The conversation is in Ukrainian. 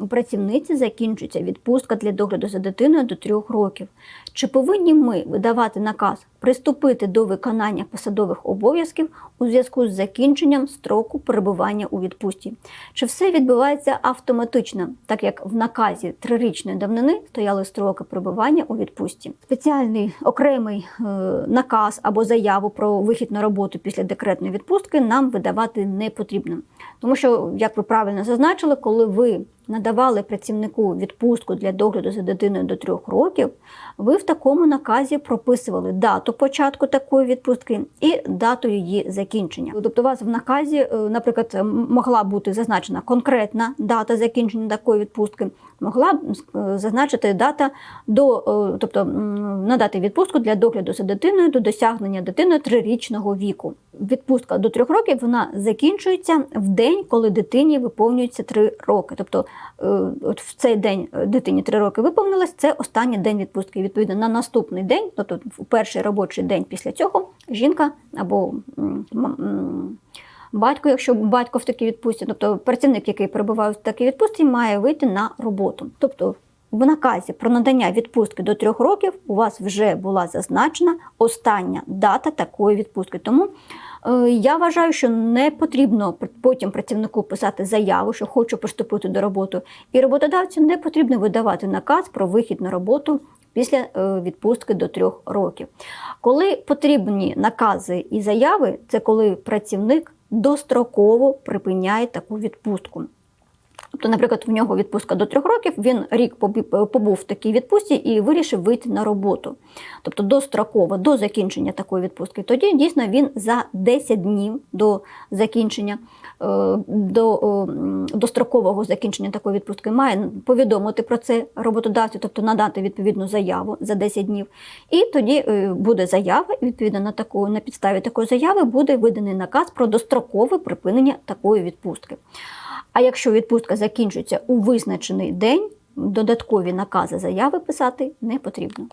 У працівниці закінчується відпустка для догляду за дитиною до трьох років. Чи повинні ми видавати наказ приступити до виконання посадових обов'язків у зв'язку з закінченням строку перебування у відпустці? Чи все відбувається автоматично, так як в наказі трирічної давнини стояли строки перебування у відпустці? Спеціальний окремий е, наказ або заяву про вихід на роботу після декретної відпустки нам видавати не потрібно. Тому що, як ви правильно зазначили, коли ви надавали працівнику відпустку для догляду за дитиною до трьох років, ви в такому наказі прописували дату початку такої відпустки і дату її закінчення. Тобто, у вас в наказі, е, наприклад, могла бути зазначена конкретна дата закінчення такої відпустки, могла е, зазначити дата до, е, тобто надати відпустку для догляду за дитиною до досягнення дитиною трирічного віку. Відпустка до трьох років вона закінчується в день, коли дитині виповнюється три роки. Тобто, е, от в цей день дитині три роки виповнилось, це останній день відпустки. Відповідно, на наступний день, тобто в перший робочий день після цього, жінка або батько, якщо батько в такій відпустці, тобто працівник, який перебуває в такій відпустці, має вийти на роботу. Тобто в наказі про надання відпустки до трьох років у вас вже була зазначена остання дата такої відпустки. Тому е, я вважаю, що не потрібно потім працівнику писати заяву, що хочу приступити до роботи, і роботодавцю не потрібно видавати наказ про вихід на роботу після е, відпустки до трьох років. Коли потрібні накази і заяви, це коли працівник достроково припиняє таку відпустку. Тобто, наприклад, в нього відпустка до трьох років, він рік побув в такій відпустці і вирішив вийти на роботу. Тобто достроково, до закінчення такої відпустки. Тоді дійсно він за 10 днів до закінчення, е, до е, дострокового закінчення такої відпустки має повідомити про це роботодавцю, тобто надати відповідну заяву за 10 днів. І тоді е, буде заява, і відповідно на таку на підставі такої заяви буде виданий наказ про дострокове припинення такої відпустки. А якщо відпустка закінчується у визначений день, додаткові накази заяви писати не потрібно.